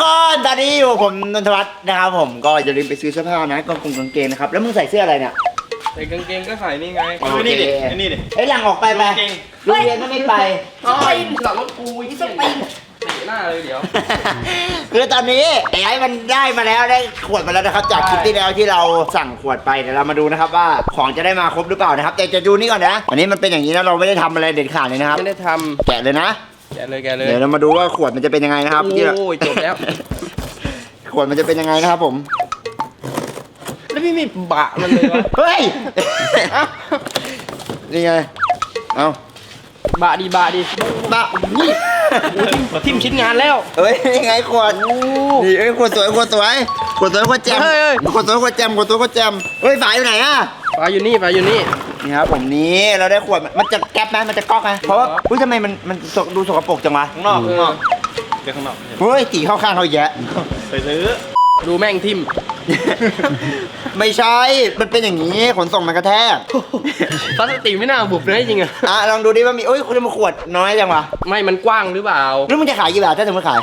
กคนตอนนี้อยู่ผมนนทวัฒน์นะครับผมก็อย่าลืมไปซื้อเสื้อผ้านะกางเกงกางเกงนะครับแล้วมึงใส่เสื้ออะไรเนี่ย ใส่กางเกงก็ใส่นี่ไงโอเค นี่ดินี่ดิ ไอ้ยหลังออกไปไปกางเกง โรงเรียนก็ไม่ไปอ๋อหลังรถกูยี่สิบปีเตะหน้าเลยเดี๋ยว คือตอนนี้ไอ้ไอ้มันได้มาแล้วได้ขวดมาแล้วนะครับ จากคลิปที่แล้วที่เราสั่งขวดไปเดี๋ยวเรามาดูนะครับว่าของจะได้มาครบหรือเปล่านะครับแต่จะดูนี่ก่อนนะอันนี้มันเป็นอย่างนี้นะเราไม่ได้ทำอะไรเด็ดขาดเลยนะครับไม่ได้ทแกะเลยนะำ แกะเลยแกะเลยเดี๋ยวเรามาดูว่าขวดมันจะเป็นยังไงนะครับที่เราโอ้ยจบแล้ว ขวดมันจะเป็นยังไงนะครับผมแล้วพี่มีบะมันเลยวะเฮ้ยนี่ไงเอาบะดีบะดีบะทิมชิ้นงานแล้วเฮ้ยนี่ไงขวดนี่เอ้ยขวดสวยขวดสวยขวดสวยขวดแจมเฮ้ยเฮ้ยขวดสวยขวดแจมขวดสวยขวดแจมเฮ้ยฝาอยู่ไหนอะปลาอยู่นี่ปลาอยู่นี่ นี่ครับผมนี้เราได้ขวดมันจะแก๊ปไหมมันจะก๊อกไหมเพราะว่าอุ้ยทำไมมันมันสกดูสกปรกจังวะข้างนอกข้างนอกเดี๋ยวข้างนอกเฮ้ยตีเข้าข้างเขาอีกแยะ ไปซื้อดูแม่งทิม ไม่ใช่ มันเป็นอย่างนี้ขนส่งมันกระแทกพลาสติกไม่น่าบุบเลยจริงอะอะลองดูดิว่ามีเอ้ยคุณจะมาขวดน้อยจังวะไม่มันกว้างหรือเปล่าแล้วมึงจะขายกี่บาทถ้าสมมติขาย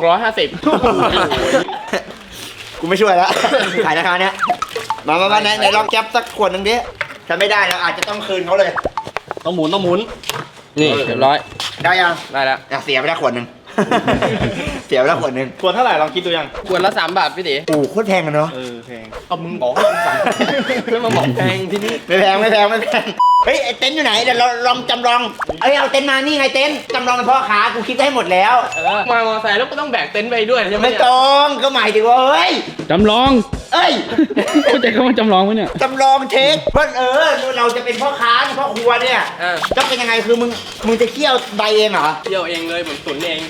250 กูไม่ช่วยแล้ว ขายราคาเนี้ยมามามาไหนไหนลองแก๊ปสักขวดหนึ่งดิ ถ้าไม่ได้เราอาจจะต้องคืนเขาเลย ต้องหมุนต้องหมุน นี่เรียบร้อย ได้ยัง ได้แล้วอะเสียไปแล้วขวดหนึ่ง เสียไปแล้วขวดหนึ่งขวดเท่าไหร่ลองคิดดูยังขวดละ3บาทพี่ตีโอ้โหโคตรแพงกันเนาะ เออแพงเอามึงบอกให้กูสั่งแล้วมาบอกแพงที่นี่ไม่แพงไม่แพงไม่แพง เฮ้ยไอ้เต็นท์อยู่ไหนเดี๋ยวเราลองจำลอง เอ้ยเอาเต็นท์มานี่ไงเต็นท์จำลองเป็นพ่อค้ากูคิดได้หมดแล้ว เออมามอไซค์แล้วก็ต้องแบกเต็นท์ไปด้วยใช่ไหมไม่เนี่ย ตรงก็หมายถึงว่าเฮ้ย จำลอง เอ้ย เข้าใจคำว่าจำลองไหมเนี่ย จำลองเทคเพื่อนเออเราจะเป็นพ่อค้าพ่อครัวเนี่ยเออจะเป็นยังไงคือมึงมึงจะเคี่ยวใบเองเหรอ เที่ยวเองเลยเหมือนตุนเอง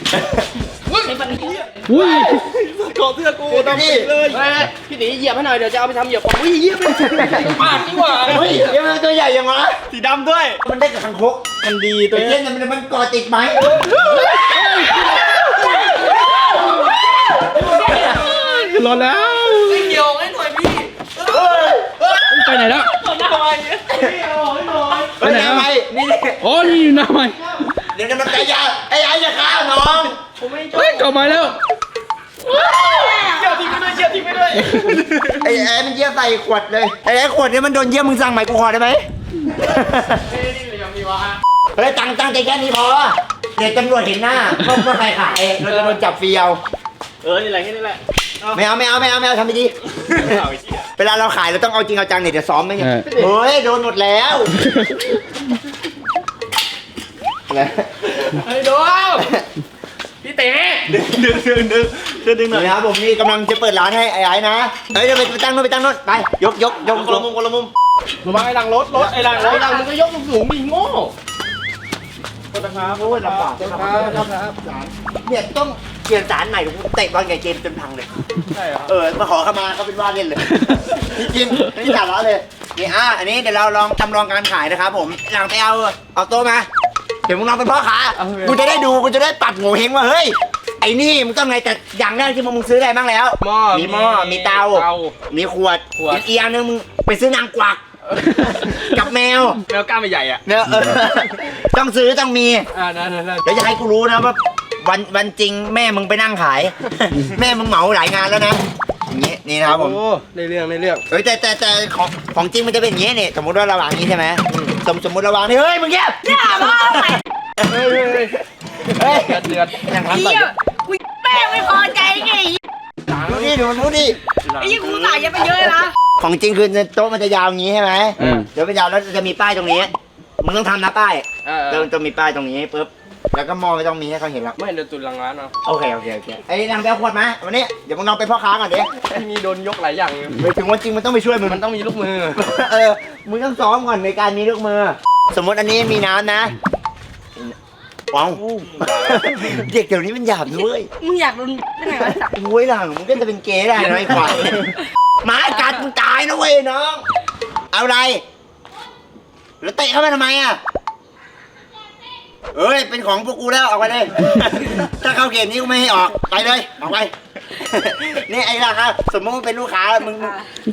อุ้ยเกาะเสื้อกูกูต้องนี่เลยเฮ้ยพี่ตีเหยียบให้หน่อยเดี๋ยวจะเอาไปทำเหยียบของวิ่งเหยียบไปปาดดีกว่าเฮ้ยเดี๋ยวมันตัวใหญ่ยังวะสีดำด้วย มันได้กับคังคกมันดีตัตัววเล่เนี้นมันมันกอติดไหมรอแล้วไม่เกี่ยวให้หน่อยพี่ไปไหนแล้วไปไหนไปนี่ดิโอ้ยนี่อยู่หน้าใหม่เดี๋ยวมันจะยาไอ้ไอ้จะฆ่าน้อง เฮ้ยกลับมาแล้ว เกี่ยวทิ้งไปด้วยเกี่ยวทิ้งไปด้วยไอ้ไอ้มันเยี่ยวใส่ขวดเลย ไอ้ไอ้ขวดนี้มันโดนเยี่ยมมึงสั่งใหม่กูขอได้ไหมนี่เลยยังมีวะเฮ้ยตั้งตั้งใจแค่นี้พอ เดี๋ยวตำรวจเห็นหน้าก็ก็ใครขายเราจะโดนจับฟรีเอาเออนี่แหละแค่นี้แหละไม่เอาไม่เอาไม่เอาไม่เอาทำไม่ดีเอาไอ้เชี่ยเวลาเราขายเราต้องเอาจริงเอาจังเนี่ยจะซ้อมไหมเนี่ยเออ เฮ้ยโดนหมดแล้วอะไรเฮ้ยดูพี่ เต๋ดึงดึงดึงดึงดึงหน่อยนี่ครับผมนี่กำลังจะเปิดร้านให้ไอ้ไอ้นะเฮ้ยเดี๋ยวไปตั้งโน่นไปตั้งโน่นไปยกยกยกคนละมุมคนละมุมระวังไอ้หลังรถรถไอ้หลังรถหลังมึงก็ยกสูงๆดิโง่โทษนะครับโอ้ยลำบากครับครับเนี่ยต้องเปลี่ยนสารใหม่ผมเตะบอลกับเกมจนพังเลยใช่เหรอเออมาขอเข้ามาเขาเป็นว่าเล่นเลยจริงๆนี่สาระเลยนี่อะอันนี้เดี๋ยวเราลองจำลองการขายนะครับผมหลังไปเอาเอาโต๊ะมาเดี๋ยวมึงลองเป็นพ่อค้ากูจะได้ดูกูจะได้ปรับโง่เฮงว่าเฮ้ยไอ้นี่มึงต้องไงแต่อย่างแรกที่มึงซื้ออะไรบ้างแล้วหม้อมีหม้อมีเตา เตา มีขวดขวด อีกอีกอันนึงมึงไปซื้อนางกวักกับแมวแมวกล้ามใหญ่ๆอะเนี่ยเออต้องซื้อต้องมี อ่านั่นนั่น เดี๋ยวจะให้กูรู้นะว่าวันวันจริงแม่มึงไปนั่งขาย แม่มึงเหมาหลายงานแล้วนะอย่างนี้นี่นะครับผมโอ้ในเรื่องในเรื่องเฮ้ยแต่แต่แต่ของของจริงมันจะเป็นอย่างนี้นี่สมมติว่าเราวางนี้ใช่ไหมสม สมมติเราวางนี่เฮ้ยมึงเงียบอย่ามาเอาใหม่เฮ้ยเฮ้ยเฮ้ยเฮ้ยเดือดเดือดนั่งทำก่อนเหี้ยกูแม่งไม่พอใจไงดูนี่ดูดูนี่ไอ้ยี่กูต่ายยังไปเยอะนะของจริงคือโต๊ะมันจะยาวอย่างนี้ใช่ไหมอืมเดี๋ยวไปยาวแล้วจะมีป้ายตรงนี้มึงต้องทำนะป้ายเออเดี๋ยวจะมีป้ายตรงนี้ปุ๊บ แล้วก็มองไม่ต้องมีให้เขาเห็นแล้วไม่เดี๋ยวตุนหลังร้านเอาโอเค โอเค โอเคไอ้นางแบลขวดมาวันนี้ เดี๋ยวมึงลองไปนพ่อค้าก่อนดิไอ้นี่โดนยกหลายอย่างเลยไปถึงวันจริงมันต้องไปช่วยมึง มันต้องมีลูกมือ เออ มึงต้องซ้อมก่อนในการมีลูกมือ สมมติอันนี้มีน้ำนะว้าว เด็กเดี๋ยวนี้มันหยาบด้วย มึงอยากโดนไม่ไหนวะโอ้ยหลังมึงก็จะเป็นเกย์ได้นะไอ้ควายหมากัดมึงตายนะเว้ยน้อง เอาอะไร แล้วเตะเข้าไปทำไมอะ เอ้ย เป็นของพวกกูแล้วออกไปเลย ถ้าเข้าเกมนี้กูไม่ให้ออก ไปเลย ออกไป นี่ไอ้ละครับสมมติมึงเป็นลูกค้ามึง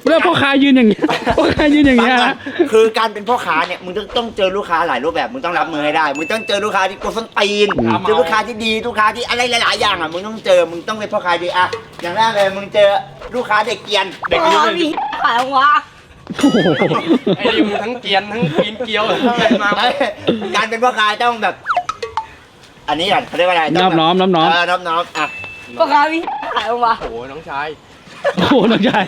มึง แล้วพ่อค้ายืนอย่างเงี้ยพ่อค้ายืนอย่างฟังเงี้ยก่อนนะคือการเป็นพ่อค้าเนี่ยมึงต้องต้องเจอลูกค้าหลายรูปแบบมึงต้องรับมือให้ได้มึงต้องเจอลูกค้าที่กดส้นตีนเจอลูกค้าที่ดีลูกค้าที่อะไรหลาย ๆ อย่างอะมึงต้องเจอมึงต้องเป็นพ่อค้าดีอะอย่างแรกเลยมึงเจอลูกค้าเด็กเกรียนเด็กอายุหนึ่งมีขายของวะโอ้โห ไอ้นี่มึงทั้งเกรียนทั้งปีนเกลียวอะไรมาเอ้ยการเป็นพ่อค้าต้องแบบ อันนี้ก่อนเขาเรียกว่าอะไรน้อมน้อมน้อมน้อมเออน้อมน้อมอะพ่อค้ามีขายของวะโอ้โหน้องชาย โอ้โหน้องชาย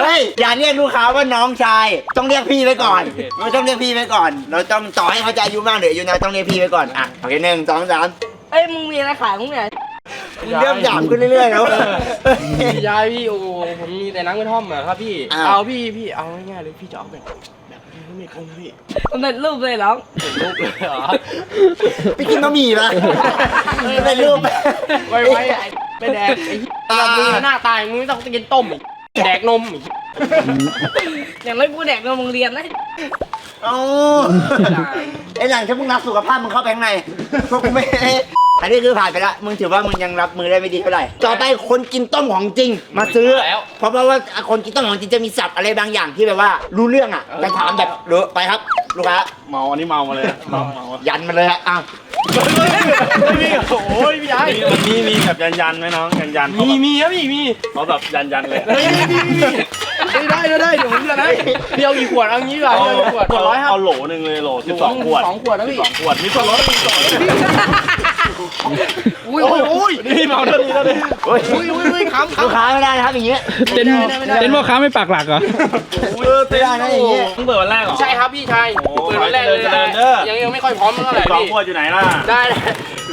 เฮ้ยอย่าเรียกลูกค้าว่าน้องชาย ต้องเรียกพี่ไว้ก่อนไม่ต้องเรียกพี่ไว้ก่อน เราต้องต่อให้เขาจะอายุมากหรืออายุน้อยต้องเรียกพี่ไว้ก่อนอะโอเคหนึ่งสองสามเอ้ยมึงมีอะไรขายมึงเนี่ย มึงเริ่มหยาบขึ้นเรื่อยๆแล้ว พี่ยายพี่โอ้โหผมมีแต่นังกระท่อมอะครับพี่อ้าวเอาพี่พี่เอาง่ายๆเลยพี่จะเอาแบบแบบไม่มีคงพี่มันเป็นรูปเลยเหรอเป็นรูปเลยเหรอไปกินบะหมี่มาเป็นรูปไว้ไว้ไอ้ไม่แดกไอ้เหี้ยเราดูหน้าตายมึงไม่ต้องกินต้มอีกแดกนมอีกอย่างน้อยกูแดกนมโรงเรียนนะเอ้าไอ้หลังถ้ามึงรักสุขภาพมึงเข้าไปข้างในพวกกูไม่ อันนี้คือผ่านไปละมึงถือว่ามึงยังรับมือได้ไม่ดีเท่าไหร่ ต่อไปคนกินต้มของจริงมาซื้อเพราะว่าคนกินต้มของจริงจะมีสับอะไรบางอย่างที่แบบว่ารู้เรื่องอะแต่ถามแบบรู้ไปครับลูกค้าเมาอันนี้เมามาเลยเมาเมายันมาเลยฮะอ้าวไม่มีโอ้ยพี่ยายมีมีแบบยันยันไหมน้องยันยันมีมีครับพี่มีเขาแบบยันยันเลยเฮ้ยมีมีมีได้ได้ได้ได้เดี๋ยวผมจะได้เดียวกี่ขวดเอางี้ดีกว่าเอาเดียวกี่ขวดขวดร้อยครับเอาโหลหนึ่งเลยโหลสิบสองขวดสองขวดนะพี่ สองขวดมีส่วนลดมีส่วนลด อุ้ยอุ้ยอุ้ยนี่เมาเท่านี้แล้วดิโอ้ยอุ้ยอุ้ยอุ้ยขำลูกขำ ค้าไม่ได้นะครับอย่างเงี้ยเต้นเต้นพ่อค้าไม่ปากหลักเหรอ เออเต้นนะอย่างเงี้ยเพิ่งเปิดวันแรกเหรอ ใช่ครับพี่ชายโอ้เปิดวันแรกเลยเจริญเด้อ ยังยังไม่ค่อยพร้อมเท่าไหร่สองพี่ขวดอยู่ไหนล่ะ ได้ได้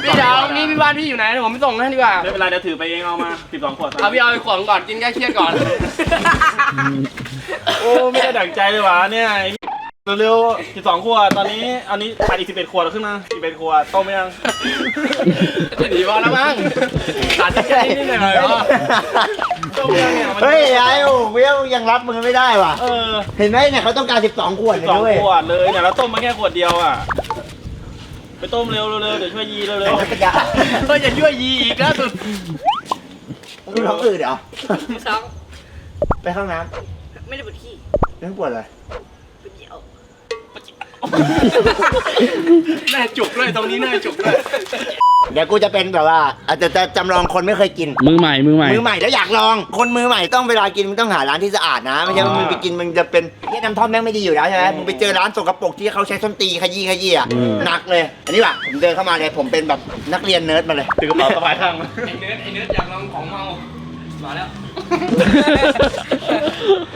พี่เดี๋ยวนี่พี่บ้านพี่อยู่ไหนเดี๋ยวผมไปส่งให้ดีกว่าไม่เป็นไรเดี๋ยวถือไปเองเอามาสิบสองขวดเอาพี่เอาไปขวดก่อนกินแก้เครียดก่อน โอ้ไม่ได้ดั่งใจเลยว่ะเนี่ย เร็วๆสิบสองขวดตอนนี้ อันนี้ขาดอีกสิบเอ็ดขวดแล้วขึ้นมาสิบเอ็ดขวดต้มไหมยังดีพอแล้วมั้งตัดแค่นี้หน่อยเหรอต้มยังเนี่ยมันเฮ้ยยายโอ้เวียยังรับมือไม่ได้ว่ะ เออเห็นไหมเนี่ยเขาต้องการ 12 ขวดสิเลบสองยด้วยขวดเลยเนี่ยแล้วต้มมาแค่ขวดเดียวอะ ไปต้มเร็วๆเร็วๆเดี๋ยวช่วยยีเร็วปัญญาเฮ้ยจะช่วยยีอีกล่าสุดมึงท้องอืดเหรอ สองไปห้องน้ไม่ได้ปวดขี้ำเรื่องปวดเลยปวดเยี่ยว แน่จุกเลยตรงนี้แน่จุกเลยเดี๋ยวกูจะเป็นแบบว่าอาจจะจะจำลองคนไม่เคยกิน มือใหม่ มือใหม่ มือใหม่แล้วอยากลอง คนมือใหม่ต้องเวลากินมึงต้องหาร้านที่สะอาดนะไม่ใช่ว่ามึงไปกินมึงจะเป็นเฮียน้ำท่อมแม่งไม่ดีอยู่แล้วใช่ไหมมึงไปเจอร้านสกปรกที่เขาใช้ส้นตีขยี้ขยี้อะอืมหนักเลย อันนี้ว่ะผมเดินเข้ามาเลยผมเป็นแบบนักเรียนเนิร์ดมาเลยๆถือกระเป๋าสะพายข้างมา ไอ้เนื้อไอ้เนื้ออยากลองของเมา มาแล้ว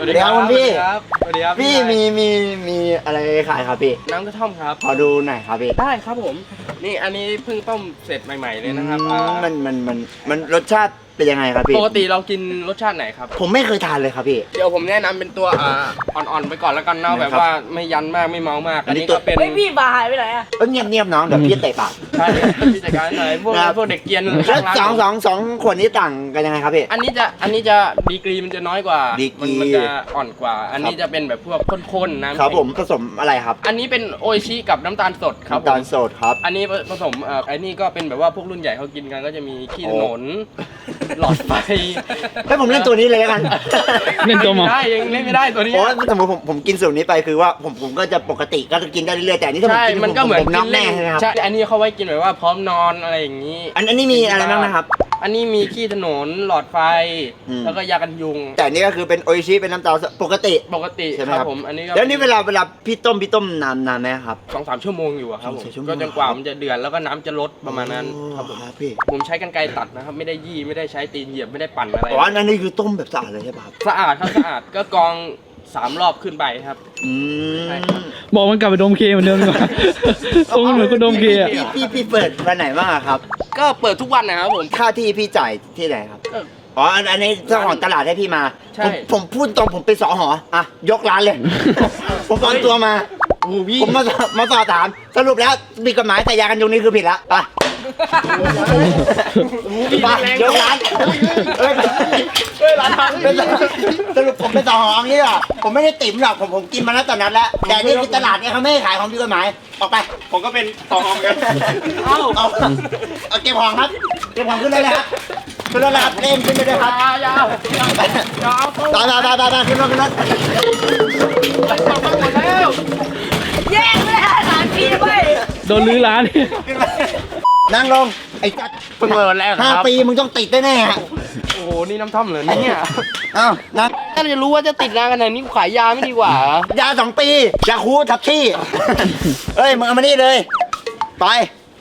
เดี๋ยวคุณพี่ ครับ สวัสดีครับพี่มีมีมีอะไรขายครับพี่น้ำกระท่อมครับ ขอดูหน่อยครับพี่ได้ครับผม นี่อันนี้เพิ่งต้มเสร็จใหม่ ๆเลยนะครับอือ่ามมันมันมันมันรสชาติ เป็นยังไงครับพี่ ปกติเรากินรสชาติไหนครับ ผมไม่เคยทานเลยครับพี่ เดี๋ยวผมแนะนำเป็นตัวอ่าอ่อนๆไปก่อนแล้วกันเนาะนะแบบครับว่าไม่ยันมากไม่เมามาก อัอันนนี้นี้ตัว ก็เป็นเฮ้ยพี่บาร์หายไปไหนอะเอ้ยเงียบเงียบๆน้องเดี๋ยวพี่เตะปาก ใช่พี่จัดการหน่อยพวกครับ พวกเด็กเกรียนแล้วข้างร้านสองสองสองขวดนี้ต่างกันยังไงครับพี่ อันนี้จะอันนี้จะดีกรีมันจะน้อยกว่าดีกรี มันมันจะอ่อนกว่า อันนี้จะเป็นแบบพวกข้นๆน้ำครับแข็งผมผสมอะไรครับอันนี้เป็นโออิชิกับน้ำตาลสดครับผน้ำตามลสดครับ อันนี้ผสมเอ่ออันนี้ก็เป็นแบบว่าพวกรุ่นใหญ่เขากินกันก็จะมีขี้ถนนหลอดไฟให้ผมเล่นตัวนี้เลยแล้วกัน เล่นตัวหมอไม่ได้ยังเล่นไม่ได้ตัวนี้โอ้ยสมมติผมผมกินสูตรนี้ไปคือว่าผมผมก็จะปกติก็จะกินได้เรื่อยๆแต่อันนี้ถ้าผมใช่กินมันก็เหมือนผมน็อกแน่ใช่ไหมครับใช่ อันนี้เขาไว้กินแบบว่าพร้อมนอนอะไรอย่างนี้ อันอันนี้มีอะไรบ้างนะครับ อันนี้มีขี้ถนนหลอดไฟ อืม แล้วก็ยากันยุง แต่อันนี้ก็คือเป็นโออิชิเป็นน้ำตาลสดปกติ ปกติใช่ไหมคครัรับบ ผม อันนี้ก็แล้วนี่เวลาเวลาพี่ต้มพี่ต้มนานนานไหมครับ สองสามชั่วโมงอยู่อะครับผมสองสามชั่วโมง ก็จนกว่ามันจะเดือดแล้วก็น้ำจะลดประมาณนั้นครับผม ครับพี่ผมใช้กันไกรตัดนะครับ ไม่ได้ยี่ไม่ได้ใช้ตีนเหยียบไม่ได้ปั่นอะไร อ๋ออันนี้คือต้มแบบสะอาดเลยใช่ป่ะครับ สะอาดครับสะอาดก็กรอง สามรอบขึ้นไปครับ อืมใช่ครับบอกมันกลับไปโดมเคเหมือนเดิมดีกว่าตรงเหมือนก็โดมเคอะพี่พี่พี่เปิดวันไหนบ้างอะครับ ก็เปิดทุกวันนะครับผม ค่าที่พี่จ่ายที่ไหนครับ ก็ อ๋ออันอันนี้เจ้าของตลาดให้พี่มา ใช่ ผมผมพูดตรงผมเป็นสอหออะ ยกร้านเลย ผมปลอมตัวมา โอ้โหพี่ผมมามาสอบถามสรุปแล้วผิดกฎหมายแต่ยากันยุงนี่คือผิดละไปไปยกร้านเอ้ยเอ้ยร้านเป็นสรุปผมเป็นต่อหองนี่หรอผมไม่ได้ติ๋มหรอกผมผมกินมาแล้วตอนนั้นแล้วแต่นี่คือตลาดเนี่ยเขาไม่ให้ขายของผิดกฎหมายออกไป ผมก็เป็นต่อหองกันเอาเอาเอาเก็บของครับเก็บของขึ้นเลยนะครับขึ้นรถเลยครับเล่นขึ้นไปเลยครับยาวไปไปไปไปไปขึ้นรถขึ้นรถหมดแล้ว แย่งไม่ได้หลานพี่ไปโดนลื้อร้านขึ้นไปนั่งลง ไอ้จัดเพิ่งเปิดแล้วคห้ารับปีมึงต้องติดแน่ๆอะโอ้โหนี่น้ำท่อมเหรอเนี่ยเอ้านั่งถ้าจะรู้ว่าจะติดนานขนาดนี้กูขายยาไม่ดีกว่ายาสองปียาคูทับที่ เอ้ย มึงเอามานี่เลย ไป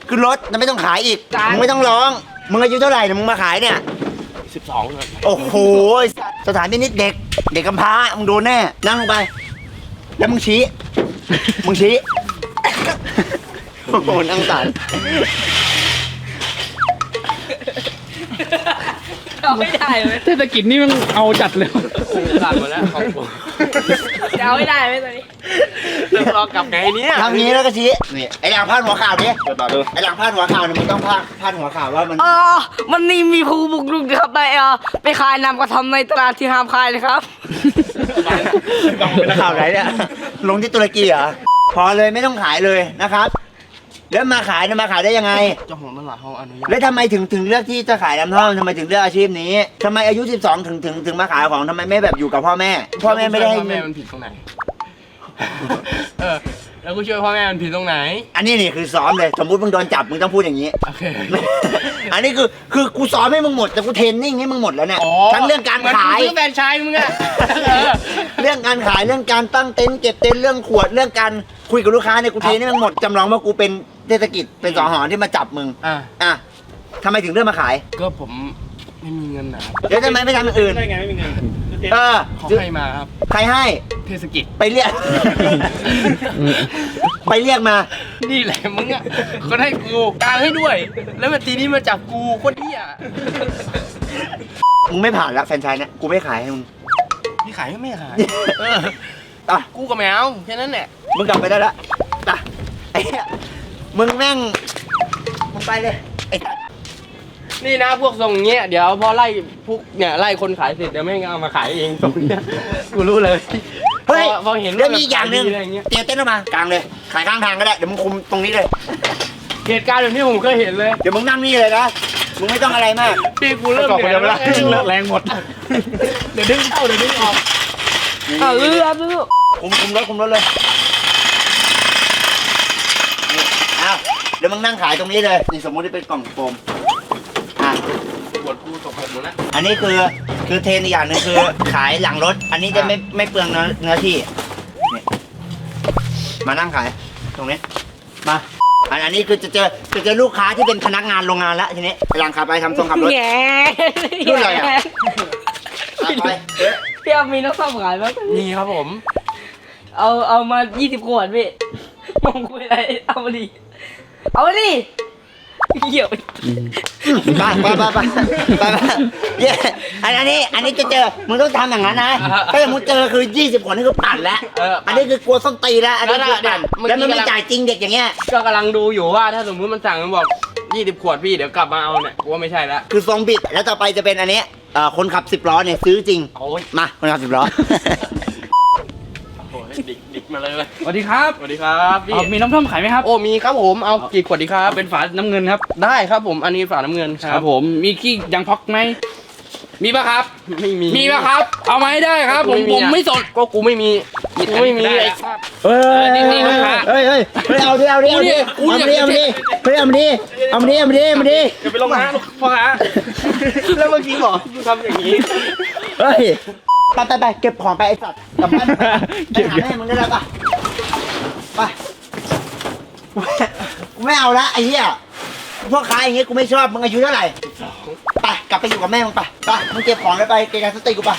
ขึ้นรถจะไม่ต้องขายอีก มึงไม่ต้องร้อง มึงอายุเท่าไหร่เนี่ยมึงมาขายเนี่ย12ครับโอ้โหสถานพินิจเด็ก เด็กกำพร้า มึงโดนแน่ นั่งลงไป แล้วมึงชี้ มึงชี้ โอ้โหนั่งสั่น เอาไม่ได้เลยเทศกิจนี่มันเอาจัดเลยโอ้ขาดหมดแล้วของกูเอาไม่ได้ไหมตอนนี้เริ่มรอกลับไงเนี่ยทำนี้แล้วก็ชี้นี่ไอ้หลังพาดหัวข่าวดิเปิดต่อดูไอ้หลังพาดหัวข่าวเนี่ยมึงต้องพาดพาดหัวข่าวว่ามันเออมันนี่มีผู้บุกรุกนะครับไปเออไปขายนำกระทำในตลาดที่ห้ามขายนะครับเป็นข่าวไหนเนี่ยลงที่ตุรกีเหรอพอเลยไม่ต้องขายเลยนะครับ แล้วมาขายเนี่ยมาขายได้ยังไง เจ้าของตลาดเขาอนุญาตแล้วทำไมถึงถึงเลือกที่จะขายน้ำท่อมทำไมถึงเลือกอาชีพนี้ทำไมอายุ 12 ถึงถึงถึงมาขายของทำไมไม่แบบอยู่กับพ่อแม่ พ่อแม่ไม่ได้ให้พ่อแม่มันผิดตรงไหน เออ แล้วกูช่วยพ่อแม่มันผิดตรงไหน อันนี้นี่คือซ้อมเลย สมมุติมึงโดนจับมึงต้องพูดอย่างนี้ โอเค อันนี้คือคือกูซ้อมให้มึงหมดแต่กูเทรนนิ่งให้มึงหมดแล้วเนี่ยอ๋อทั้งเรื่องการขาย เหมือนกูซื้อแฟรนไชส์มึงอะเออ เรื่องการขายเรื่องการตั้งเต็นท์เก็บเต็นท์เรื่องขวดเรื่องการคุยกับลูกค้าเนี่ยกูเทรนให้มึงหมดจำลองว่ากูเป็น เทศกิจเป็นสอหอที่มาจับมึง อะอะทำไมถึงเลือกมาขาย ก็ผมไม่มีเงินนะเดี๋ยวทำไมไม่ทำอย่างอื่น ได้ไงไม่มีเงินเออ เขาให้มาครับ ใครให้เทศกิจ ไปเรียก ไปเรียกมา นี่แหละมึงอะคนให้กูกลางให้ด้วย แล้วมาทีนี้มาจับกูโคตรเหี้ยมึงไม่ผ่านละแฟรนไชายเนี่ยกูไม่ขายให้มึงพี่ขายไม่ขายเอออะ กูกับแมวแค่นั้นแหละ มึงกลับไปได้ละอะไอ้เหี้ย มึงแม่งมึงไปเลยไอ้สัสนี่นะพวกทรงเงี้ยเดี๋ยวพอไล่พวกเนี่ยไล่คนขายเสร็จเดี๋ยวแม่งเอามาขายเองตรงเนี้ยกูรู้เลยเฮ้ยพอพอเห็นเดี๋ยวว่ามีอีกอย่างหนึ่งแบบขายดีอะไรเงี้ยเตรียมเต้นออกมากลางเลย ขายข้างทางก็ได้ เดี๋ยวมึงคุมตรงนี้เลย เหตุการณ์แบบนี้ผมเคยเห็นเลยเดี๋ยวมึงนั่งนี่เลยนะ มึงไม่ต้องอะไรมาก พี่กูเริ่มเหนื่อยแล้วเลิกแรงหมด เดี๋ยวดึงเข้าเดี๋ยวดึงออกเอาเรือเรือคุมคุมรถคุมรถเลยนี่อ้าว เดี๋ยวมึงนั่งขายตรงนี้เลยนี่สมมติที่เป็นกล่องโฟมอะ ปวดกูตกหกหมดแล้ว อันนี้คือคือเทรนอีกอย่างหนึ่งคือ ขายหลังรถ อันนี้จะไม่ไม่เปลืองเนื้อเนื้อที่นี่มานั่งขาย ตรงนี้ มาอันอันนี้คือจะเจอจะเจอลูกค้าที่เป็นพนักงานโรงงานแล้วทีนี้กำลังขับไปทำทรงขับรถแง่รุ่นอะไรอะ ขับไปเอ๊ะพี่เอามีน้ำส้มขายไหมนี่ครับผม เอาเอามา 20 ขวดพี่มองคุยอะไร เอามาดิ เอามาดิเหี้ยวไปไปไปไปไปไปเย้อันอันนี้อันนี้จะเจอมึงต้องทำอย่างนั้นนะถ้าสมมติเจอคือ20คนนี่คือปั่นแล้วเอออันนี้คือกลัวส้นตีนแล้วอันนี้คือปั่นเมื่อกี้แล้วมันไม่จ่ายจริงเด็กอย่างเงี้ยก็กำลังดูอยู่ว่าถ้าสมมุติมันสั่งมันบอก20ขวดพี่เดี๋ยวกลับมาเอาเนี่ยกูว่าไม่ใช่ละคือทรงบิดแล้วต่อไปจะเป็นอันนี้เอ่อคนขับสิบล้อเนี่ยซื้อจริงโอ้ยมาคนขับสิบล้อ โอ้ยดิกดิกมาเลยเว้ยสวัสดีครับสวัสดีครับพี่เอามีน้ำท่อมขายไหมครับ โอ้มีครับผมเอากี่ขวดดีครับ เป็นฝาน้ำเงินครับ ได้ครับผมอันนี้ฝาน้ำเงินคครัรับบผม มีขี้ยางพ็อกไหม มีปะครับ ไม่มีมีปะครับ เอามาให้ได้ครับ ผมกูผมอะไม่สน ก็กูไม่มีกูไม่มีได้ไอ้อะสัตว์เฮ้ยจริงๆลูกค้าเฮ้ยเฮ้ยเฮ้ยเอาดิเอาดิเอาดิกูเอาเนี่ยดิเอาดิเอาดิเฮ้ยเอาดิเอาดิเอาดิเอาดิอย่าไปลงนะลูกพ่อค้าแล้วเมื่อกี้บอกกูทำอย่างนี้เฮ้ย ไปไปไปเก็บของไปไอ้สัตว์กลับบ้านไปไปหาแม่มึงได้แล้วปะไปกูไม่เอาละไอ้เหี้ยพวกค้าอย่างเงี้ยกูไม่ชอบมึงอายุเท่าไหร่ไปกลับไปอยู่กับแม่มึงไปไปมึงเก็บของแล้วไปเกยร์สติกูไป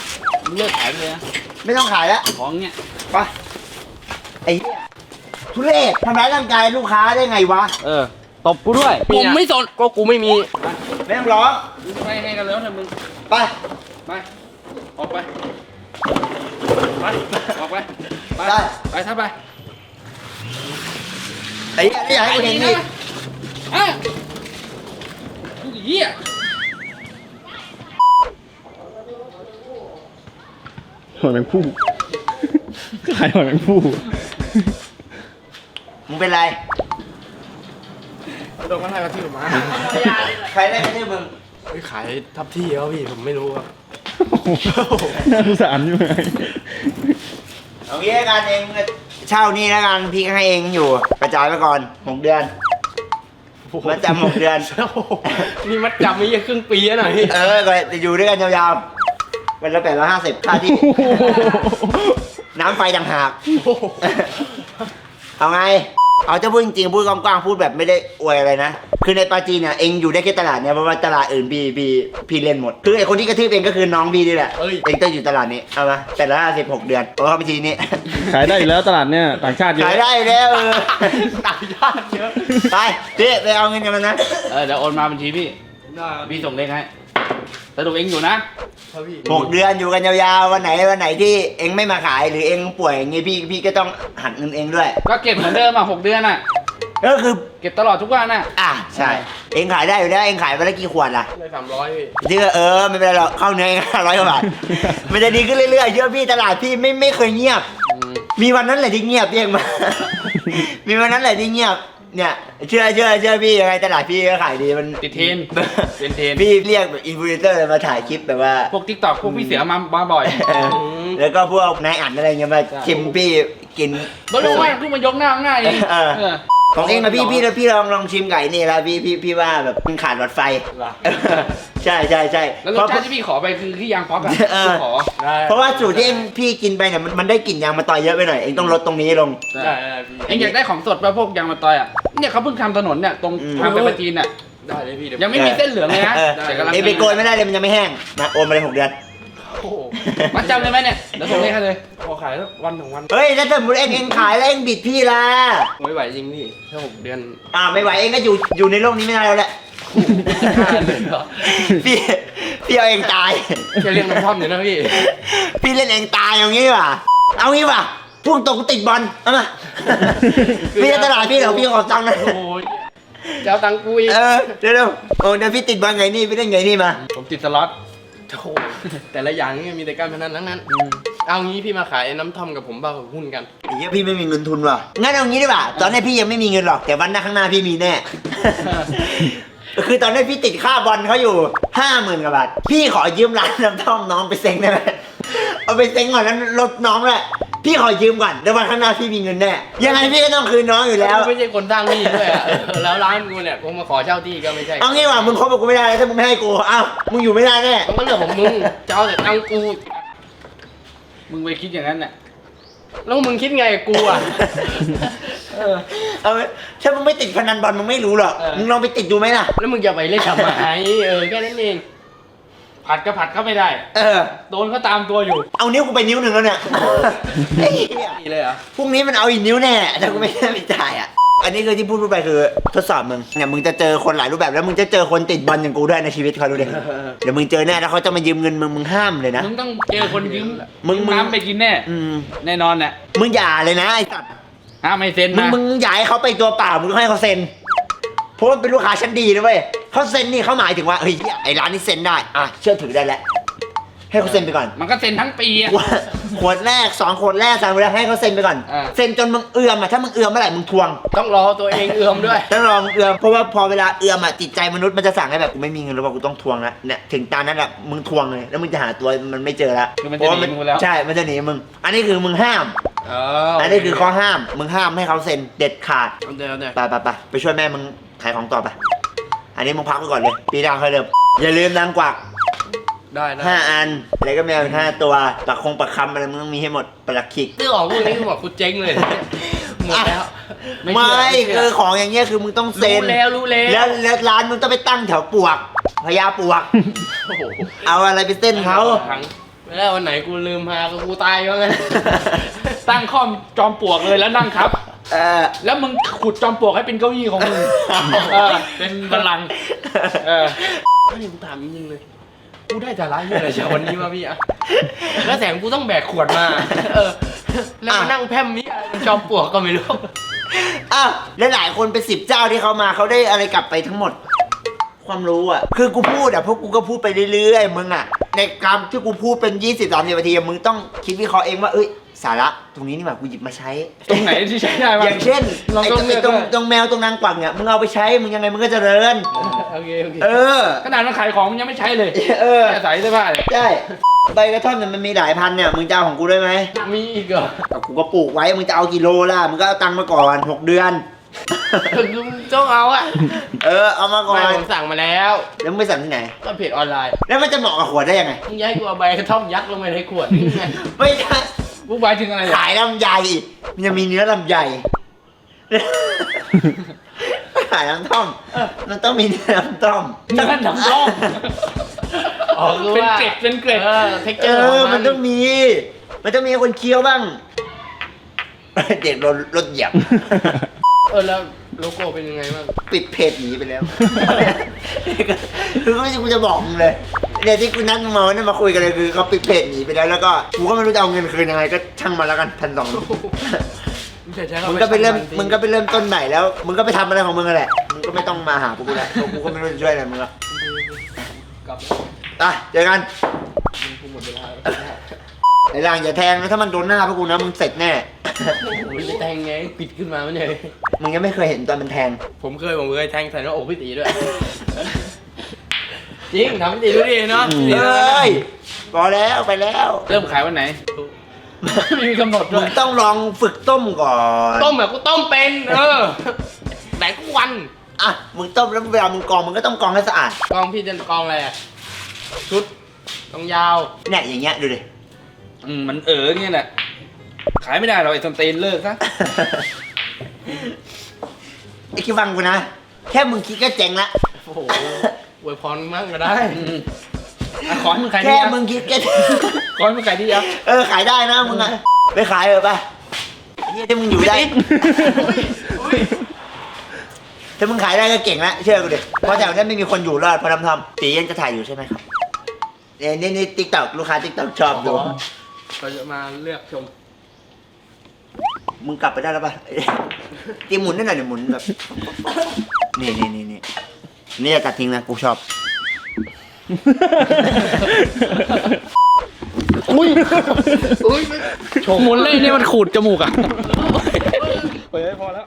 เลิกขายไปเลยนะไม่ต้องขายแล้ว ของเนี่ยไปไอ้เหี้ยทุเรศทำร้ายร่างกายลูกค้าได้ไงวะเออตบกูด้วยผมไม่สนก็กูไม่มีไม่ต้องร้องไปให้กันแล้วเถอะมึงไปไปออกไป ไปออกไปไปได้ ไปถ้าไปไอ้เหี้ยไม่อยากให้กูเห็นอีกอะเหี้ยหอยแมงผู้ขายหอยแมงผู้มึงเป็นไร โดนกันไล่กระทืบมา ใครได้ไม่ใช่มึง ขายทับที่แล้วพี่ผมไม่รู้ครับ น่าสงสารอยู่ไงเอางี้แล้วกันเองเช่านี่แล้วกันพี่ให้เองอยู่กระจายไปก่อนหกเดือนมาจำหกเดือนนี่มัดจำไม่เยอะครึ่งปีแล้วหน่อยพี่เออก็จะอยู่ด้วยกันยาวๆวันละแปดร้อยห้าสิบค่าที่ น้ำไฟต่างหาก เอาไง เอาจะพูดจริงๆพูดกว้างๆพูดแบบไม่ได้อวยอะไรนะ คือในปาจีนเนี่ยเองอยู่ได้แค่ตลาดเนี่ยเพราะว่าตลาดอื่นพี่พี่พี่เล่นหมด คือไอคนที่กระทืบเองก็คือน้องพี่นี่แหละเองต้องอยู่ตลาดนี้ เอามาแต่ละห้าสิบหกเดือนโอ้เข้าบัญชีนี้ขายได้อยู่แล้วตลาดเนี่ยต่างชาติเยอะขายได้แล้วเออต่างชาติเยอะ ไปพี่ไปเอาเงินกันมันนะ เออเดี๋ยวโอนมาบัญชีพี่ ได้พี่ส่งเลขให้สรุปเองอยู่นะ ครับพี่ หกเดือนอยู่กันยาวๆวันไหนวันไหนที่เองไม่มาขายหรือเองป่วยอย่างงี้พี่พี่ก็ต้องหักเงินเองด้วย ก็เก็บเหมือนเดิมอะหกเดือนอะ ก็คือ เก็บตลอดทุกวันอะอะใช่ เองขายได้อยู่แล้วเองขายไปแล้วกี่ขวดล่ะได้สามร้อยพี่ที่เออไม่เป็นไรหรอกเข้าเนื้อห้าร้อยกว่าบาท มันจะดีขึ้นเรื่อยๆเชื่อพี่ตลาดพี่ไม่ไม่เคยเงียบ มีวันนั้นแหละที่เงียบเพียงมา มีวันนั้นแหละที่เงียบ เนี่ยเชื่อเชื่อเชื่อพี่ยังไงตลาดพี่ก็ขายดีมันติดเทรนด์เป็นเทรนด์พี่เรียกแบบอินฟลูเอนเซอร์มาถ่ายคลิปแบบว่า พวกทิกตอกพวกพี่เสือมามาบ่อย เออแล้วก็พวกนายอันอะไรเงี้ยมาชิมพี่กินก็รู้ว่าทุกมันยกหน้าง่ายเองเออเออ ของเองนะพี่พี่แล้วพี่ลองลองชิมไก่นี่แล้วพี่พี่พี่ว่าแบบมันขาดหลอดไฟใช่ใช่ใช่แล้วรสชาติที่พี่ขอไปคือขี้ยางป๊อปอะเออพี่ขอ ได้เพราะว่าสูตรที่เองพี่กินไปเนี่ยมันมันได้กลิ่นยางมะตอยเยอะไปหน่อยเองต้องลดตรงนี้ลง ได้ได้พี่เองอยากได้ของสดป่ะพวกยางมะตอยอะ เนี่ยเขาเพิ่งทำถนนเนี่ยตรงอืม ทางไปประจีนเนี่ยได้เลยพี่เดี๋ยว ยังไม่มีเส้นเหลืองเลยนะเออ แต่กำลังเองไปโกยไม่ได้เลยมันยังไม่แห้งมาโอนมาเลยหกเดือน โอ้โหมัดจำเลยไหมเนี่ยเดี๋ยวส่งเลขให้เลยพอขายสักวันสองวันเฮ้ยถ้าสมมติเองเองขายแล้วเองบิดพี่ล่ะไม่ไหวจริงพี่แค่หกเดือนอ่าไม่ไหวเองก็อยู่อยู่ในโลกนี้ไม่ได้แล้วแหละจะฆ่าเลยเหรอพี่พี่เอาเองตายแค่เรียกน้ำท่อมอยู่นะพี่พี่เล่นเองตายเอางี้ว่ะเอางี้ว่ะพุ่งตรงติดบอลเอามาพี่จะตลาดพี่เดี๋ยวพี่ขอตังค์หนะโอ้ยจะเอาตังค์กูอีกเออเดี๋ยวเดี๋ยวโอ้เดี๋ยวพี่ติดบอลไงนี่พี่เล่นไงนี่มาผมติดสล็อต โอ้โหแต่ละอย่างนี่มีแต่การพนันทั้งนั้น เอางี้พี่มาขายน้ำท่อมกับผมบ้าหุ้นกัน ไอ้เหี้ยพี่ไม่มีเงินทุนว่ะ งั้นเอางี้ดีกว่า ตอนนี้พี่ยังไม่มีเงินหรอก แต่วันหน้าข้างหน้าพี่มีแน่ คือตอนนี้พี่ติดค่าบอลเขาอยู่ห้าหมื่นกว่าบาท พี่ขอยืมร้านน้ำท่อมน้องไปเซ็งได้ไหมเอาไปเซ็งก่อนแล้วลดน้องแหละ พี่ขอยืมก่อนเดี๋ยววันข้างหน้าพี่มีเงินแน่ ยังไงพี่ก็ต้องคืนน้องอยู่แล้ว กูไม่ใช่คนสร้างหนี้ด้วยอะเออแล้วร้านกูเนี่ยกูมาขอเช่าที่ก็ไม่ใช่เอางี้ว่ะมึงคบกับกูไม่ได้แล้วถ้ามึงไม่ให้กูอ้าวมึงอยู่ไม่ได้แน่ มันก็เรื่องของมึงจะเอาแต่ตังค์กู มึงไปคิดอย่างนั้นน่ะ แล้วมึงคิดไงกับกูอะ เออ เอาไว้ถ้ามึงไม่ติดพนันบอลมึงไม่รู้หรอก เออ มึงลองไปติดดูไหมล่ะ แล้วมึงจะไปเล่นทำไมเออแค่นั้นเอง ผัดก็ผัดเข้าไม่ได้ เออ โดนเขาตามตัวอยู่ เอานิ้วกูไปนิ้วหนึ่งแล้วเนี่ยไอ้เหี้ยนี่เลยเหรอ พรุ่งนี้มันเอาอีกนิ้วแน่ถ้ากูไม่ได้ไม่จ่ายอะ อันนี้คือที่พูดพูดไปคือทดสอบมึงเนี่ยมึงจะเจอคนหลายรูปแบบแล้วมึงจะเจอคนติดบอลอย่างกูด้วยในชีวิตเขาดูดิเดี๋ยวมึงเจอแน่แล้วเขาจะมายืมเงินมึงมึงห้ามเลยนะ มึงต้องเจอคนยืมมึงมึงน้ำไปกินแน่ อืมแน่นอนน่ะมึงอย่าเลยนะไอ้สัตว์ห้ามไม่เซ็นมึงนะมึงอย่าให้เขาไปตัวเปล่ามึงต้องให้เขาเซ็น เพราะว่าเป็นลูกค้าชั้นดีนะเว้ยเขาเซ็นนี่เขาหมายถึงว่าเฮ้ยไอ้ร้านนี้เซ็นได้อะเชื่อถือได้แล้วให้เขาเซ็นไปก่อน มันก็เซ็นทั้งปีอะขวดขวดแรกสองขวดแรกสามขวดแรกให้เขาเซ็นไปก่อน อ่า เซ็นจนมึงเอือมอะถ้ามึงเอือมเมื่อไหร่มึงทวงต้องรอตัวเองเอื้อมด้วย ต้องลองเอือมเพราะว่าพอเวลาเอือมอะจิตใจมนุษย์มันจะสั่งให้แบบกูไม่มีเงินแล้วว่ากูต้องทวงแล้วเนี่ยถึงตานั้นแหละมึงทวงเลยแล้วมึงจะหาตัวมันไม่เจอละคือมันเพจะราะหว่านีมึงแล้ว ใช่มันจะหนีมึง อันนี้คือมึงห้ามเออันนี้คือข้อห้ามมึงห้ามให้เขาเซ็นเด็ดขาดเอาเดี๋ยวเดี๋ยวไปไปไปไปช่วยแม่มึง ขายของต่อไป อันนี้มึงพักไว้ก่อนเลย ปีหน้าค่อยเริ่มอย่าลืมนางกวักได้ได้ห้าอันแล้วก็แมวอีกห้าตัวปักคงปักคำอะไรมึงต้องมีให้หมดปลักขิก ซื้อของพวกนี้คือบอกกูเจ๊งเลย หมดแล้วไม่ไม่เชื่อไม่เชื่อคือของอย่างเงี้ยคือมึงต้องเซ็รู้นแล้วรู้แล้วแล้วแล้วร้านมึงต้องไปตั้งแถวปวกพญาปวก โอ้โหเอาอะไรไปเส้นเขา ทั้งแล้ววันไหนกูลืมพาก็กูตายก็งั้นตั้งข้อมจอมปลวกเลยแล้วนั่งครับ เออ แล้วมึงขุดจอมปลวกให้เป็นเก้าอี้ของมึงเออเป็นบัลลังก์เออนี่กูถามจริงๆเลย กูได้แต่ร้ายเหี้ยอะไรจากวันนี้วะพี่อะแล้วแถมกูต้องแบกขวดมา เออ แล้วมานั่งแพร่มนี้อะไรจอมปลวกก็ไม่รู้อ้าวแล้วหลายคนเป็นสิบเจ้าที่เขามาเขาได้อะไรกลับไปทั้งหมดคความรู้อะ คือกูพูดอะพวกกูก็พูดไปเรื่อยๆมึงอะ ในกรรมที่กูพูดเป็น 20 30นาทีอะมึงต้องคิดวิเคราะห์เองว่าเอ้ย สาระตรงนี้นี่หว่ากูหยิบมาใช้ ตรงไหนที่ใช้ได้บ้าอย่างเช่นลองไอ้ต้ตอรงงเลืไอ้อกตรงด้วย ตรงแมวตรงนางกวักเนี่ยมึงเอาไปใช้มึงยังไงมึงก็เจริญ โอเคโอเคเออ ขนาดมันขายของมันยังไม่ใช้เลยเออ แค่ใส่เสื้อผ้าเลยใช่ใบกระท่อมเนี่ยมันมีหลายพันเนี่ยมึงจะเอาของกูได้ไหมมีอีกเหรอแต่กูก็ปลูกไว้มึงจะเอากี่โลล่ะมึงก็เอาตังค์มาก่อน6เดือนมึงต้องเอาอะเออเอามาก่อไม่นผมสั่งมาแล้วแล้วมึงไปสั่งที่ไหน ก็เพจออนไลน์แล้วมันจะเหมาะกับขวดได้ยังไงมึงย้ายกูเอาใบกระท่อมยัดลงไปในขวดนี่ไงไม่ใช่ กูหมายถึงอะไรเนี่ยขายลำไยมันจะมีเนื้อลำไยขายน้ำท่อมมันต้องมีเนื้อน้ำท่อมเนื้อน้ำท่อมอ๋อคือเป็นว่าเกร็ดเป็นเกร็ดเออเทคเจเออร์ของอมัมันนต้องมี มันต้องมีคนเคี้ยวบ้าง เด็กรถรถเหยียบ เออแล้วโลโก้เป็นยังไงบ้าง ปิดเพจหนีไปแล้วคือไม่ใช่กูจะบอกมึงเลยเนี่ยที่กูนัดมึงมาวันนี้มาคุยกันเลยคือเขาปิดเพจหนีไปแล้วแล้วก็กูก็ไม่รู้จะเอาเงินคืนยังไงก็ช่างมาแล้วกันพันสองมึงจะใช้คำมึงว่าก็ไปเริ่มช่างนสิมึงก็ไปเริ่มต้นใหม่แล้วมึงก็ไปทำอะไรของมึงกันแหละมึงก็ไม่ต้องมาหาพวกกูแล้วเพราะกูก็ไม่รู้จะช่วยอะไรมึงแล้วกลับอะเจอกันมึงกูหมดเวลาแล้วไอ้ล่างอย่าแทงนะถ้ามันโดนหน้าพวกกูนะมึงเสร็จแน่ มึงจะแทงไงปิดขึ้นมาไม่ใช่มึงยังไม่เคยเห็นตอนมันแทง ผมเคยผมเคยแทงใส่หน้าอกพี่ตีด้วย จริงทำพี่ตีด้วยดิเนาะพี่ตีเอด้วยนะ้ยพอแล้วไปแล้วเริ่มขายวันไหนไม่มีกำหนดด้มึวยงต้องลองฝึกต้มก่อนต้มแบบกูต้มเป็น เออแต่ทุกวันอะมึงต้มแล้วเวลามึงกรองมึงก็ต้องกรองให้สะอาดกองพี่จะกองอะไรอะชุดกองยาว เนี่ยอย่างเงี้ยดูดิอืมมันเออเงี้ยแหละ ขายไม่ได้หรอกไอ้สนตีนเลิกซะ ไอ้คิดฟังกูนะ แค่มึงคิดก็เจ๋งละ โอ้โหอวยพรมั่งก็ได้อืมอะขอให้มึงขายดีแค่อะมึงคิดก็ขอให้มึงขายดีอะเออขายได้นะมึงอะไปขายเออไปเฮียที่มึงอยู่ได้ ถ้ามึงขายได้ก็เก่งละเชื่อกูดิเพราะแถวนั้นไม่มีคนอยู่รอดเพราะทำทำตียังจะถ่ายอยู่ใช่ไหมครับเนี่ยนี่นี่ติ๊กต็อกลูกค้าติ๊กต็อกชอบดู เราจะมาเลือกชม มึงกลับไปได้แล้วป่ะตีหมุนได้หน่อยเดี๋ยวหมุนแบบ นี่นี่นี่นี่นี่อย่ากัดทิ้งนะ กูชอบอุ้ยหมุนเลยเนี่ยมันขูดจมูกอะเฮ้ยพอแล้ว